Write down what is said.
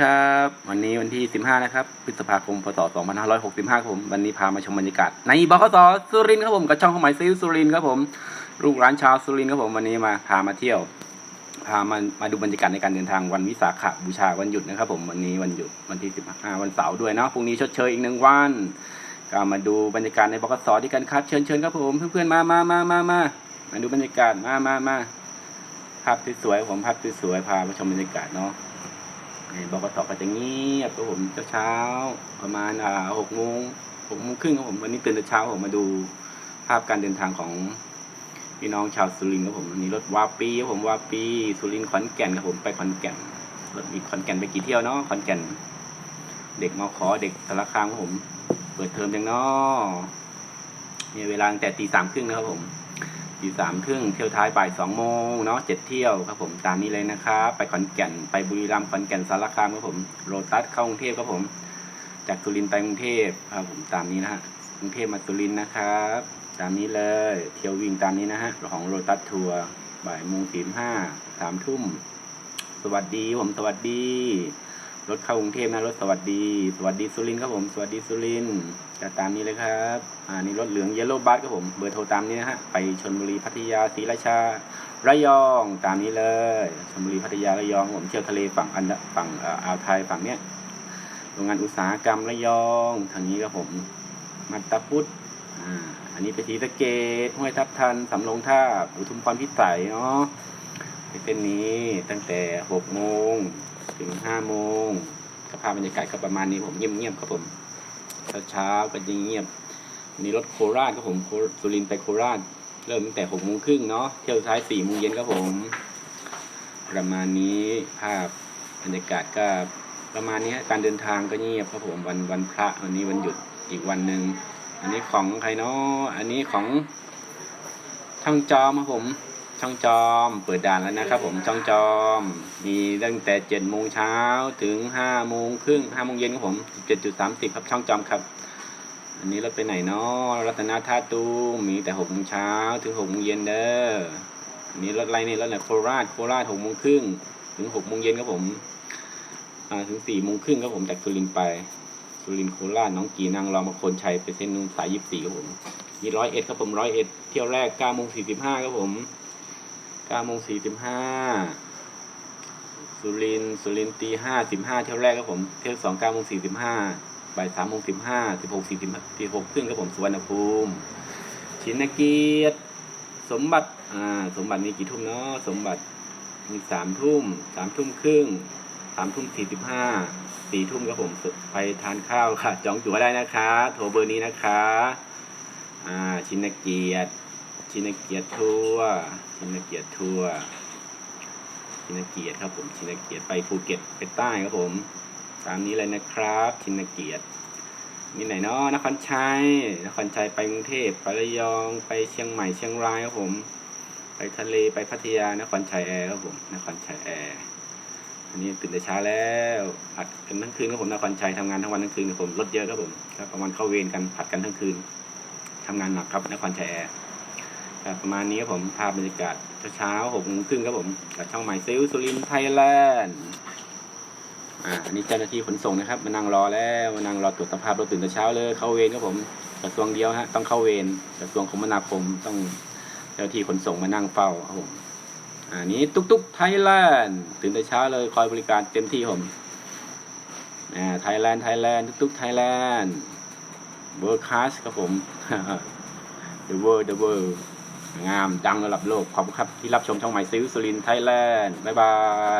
ครับ วันนี้วันที่ 15 นะครับ พฤษภาคม พศ 2565ครับผม วันนี้พามาชมบรรยากาศในบกสสุรินทร์ครับผมกับช่องของหมายซิลสุรินทร์ครับผม ลูกร้านชาวสุรินทร์ครับผม วันนี้มาพามาเที่ยว พามามาดูบรรยากาศในการเดินทางวันวิสาขบูชาวันหยุดนะครับ ผม วันนี้วันหยุดวันที่ 15 วันเสาร์ด้วยเนาะ พรุ่งนี้ชดเชยอีกหนึ่งวัน ก็มาดูบรรยากาศในบกสด้วยกันครับ เชิญเชิญครับผม เพื่อนๆ มามามามามามาดูบรรยากาศ มามามาภาพสวยๆ ผมภาพสวยๆ พามาชมบรรยากาศเนาะ บกตก็จะเงียบครับผมเช้าๆประมาณอ่าหกโมงหกโมงครึ่งครับผมวันนี้ตื่นแต่เช้าผมมาดูภาพการเดินทางของพี่น้องชาวสุรินทร์ครับผมวันนี้รถวาปีครับผมวาปีสุรินทร์ขอนแก่นครับผมไปขอนแก่นรถมีขอนแก่นไปกี่เที่ยวเนาะขอนแก่น เด็กมขอเด็กสารคามครับผม เปิดเทอมยังเนาะมีเวลาตั้งแต่ตีสามครึ่งนะครับผม ตีสามครึ่งเที่ยวท้ายบ่ายสองโมงเนาะเจ็ดเที่ยวครับผมตามนี้เลยนะครับไปขอนแก่นไปบุรีรัมย์ขอนแก่นสารคามครับผมโรตัสเข้ากรุงเทพครับผม จากสุรินทร์ไปกรุงเทพครับผมตามนี้นะฮะกรุงเทพมาสุรินทร์นะครับ ตามนี้เลยเที่ยววิ่งตามนี้นะฮะของโรตัสทัวร์บ่ายโมงสี่ห้าสามทุ่มสวัสดีผมสวัสดี รถเข้ากรุงเทพนะรถสวัสดี สวัสดีสุรินครับผมสวัสดีสุรินจะตามนี้เลยครับอ่านี่รถเหลืองเยลโล่บัสครับผมเบอร์โทรตามนี้นะฮะไปชนบุรีพัทยาศรีราชา ระยองตามนี้เลยชลบุรีพัทยาระยองผมเที่ยวทะเลฝั่งอันดะฝั่งอ่าวไทยฝั่งเนี้ยโรงงานอุตสาหกรรมระยองทางนี้ครับผมมัตตพุทธอ่าอันนี้ไปศรีสะเกดห้วยทับทันสำโรงท่าอุทุมพรพิสัยเนาะไปเส้นนี้ตั้งแต่หกโมง ถึงห้าโมงสภาพบรรยากาศก็ประมาณนี้ผมเงียบๆครับผมเช้าๆก็ยังเงียบนนี้รถโคราชครับผมสุรินไปโคราช เริ่มตั้งแต่หกโมงครึ่งเนาะเที่ยวท้ายสี่โมงเย็นครับผม ประมาณนี้ภาพบรรยากาศก็ประมาณนี้การเดินทางก็เงียบครับผมวันวันพระวันนี้วันหยุดอีกวันหนึ่งอันนี้ของใครเนาะอันนี้ของช่างจอมครับผม ช่องจอม เปิดด่านแล้วนะครับ ผมช่องจอม มีตั้งแต่เจ็ดโมงเช้าถึงห้าโมงครึ่งห้าโมงเย็นครับผมสิบเจ็ดจุดสามสิบครับช่องจอมครับ อันนี้รถไปไหนเนาะรัตนาท่าตูมมีแต่หกโมงเช้าถึงหกโมงเย็นเด้ออันนี้รถอะไรนี่รถไหนโคราชโคราชหกโมงครึ่งถึงหกโมงเย็นครับผมถึงสี่โมงครึ่งครับผมจากสุรินไปสุรินโคราชน้องกีนางรองมาคนชัยไปเส้นนู้นสายยี่สิบสี่ครับผมมีร้อยเอ็ดครับผมร้อยเอ็ดเที่ยวแรกเก้าโมงสี่สิบห้าครับผม เก้าโมงสี่สิบห้าสุรินสุรินตีห้าสิบห้าเที่ยวแรกครับผมเที่ยวสองเก้าโมงสี่สิบห้าบ่ายสามโมงสิบห้าสิบหกสี่สิบสี่หกครึ่งครับผมสุวรรณภูมิชินเกียรติสมบัติอ่าสมบัติมีกี่ทุ่มเนาะสมบัติมีสามทุ่มสามทุ่มครึ่งสามทุ่มสี่สิบห้าสี่ทุ่มครับผมไปทานข้าวค่ะ จองตั๋วได้นะคะ โทรเบอร์นี้นะคะ อ่า ชินเกียรติ ชินเกียรติทัวร์ชินเกียรติทัวร์ชินเกียรติครับผมชินเกียรติไปภูเก็ตไปใต้ครับผม ตามนี้เลยนะครับ ชินเกียรติมีไหนเนาะนครชัยนครชัยไปกรุงเทพไประยองไปเชียงใหม่เชียงรายครับผม ไปทะเลไปพัทยานครชัยแอร์ครับผมนครชัยแอร์อันนี้ตื่นแต่เช้าแล้วผัดกันทั้งคืนครับผมนครชัยทำงานทั้งวันทั้งคืนครับผมรถเยอะครับผมครับประมาณเข้าเวรกันผัดกันทั้งคืนทำงานหนักครับนครชัยแอร์ ประมาณนี้ครับผมภาพบรรยากาศเช้าหกโมงครึ่งครับผมกับช่องใหม่ซิลสุรินไทยแลนด์อ่าอันนี้เจ้าหน้าที่ขนส่งนะครับมานั่งรอแล้วมานั่งรอตรวจสภาพรถตื่นแต่เช้าเลยเข้าเวรครับผมกระทรวงเดียวฮะต้องเข้าเวรกระทรวงคมนาคมต้องเจ้าหน้าที่ขนส่งมานั่งเฝ้าครับผมอ่านี้ตุ๊กตุ๊กไทยแลนด์ตื่นแต่เช้าเลยคอยบริการเต็มที่ผมอ่าไทยแลนด์ไทยแลนด์ตุ๊กตุ๊กไทยแลนด์เบอร์คาสครับผม The World The World งามดังระดับโลกขอบคุณครับที่รับชมช่องใหม่ซิวสุรินไทยแลนด์บ๊ายบาย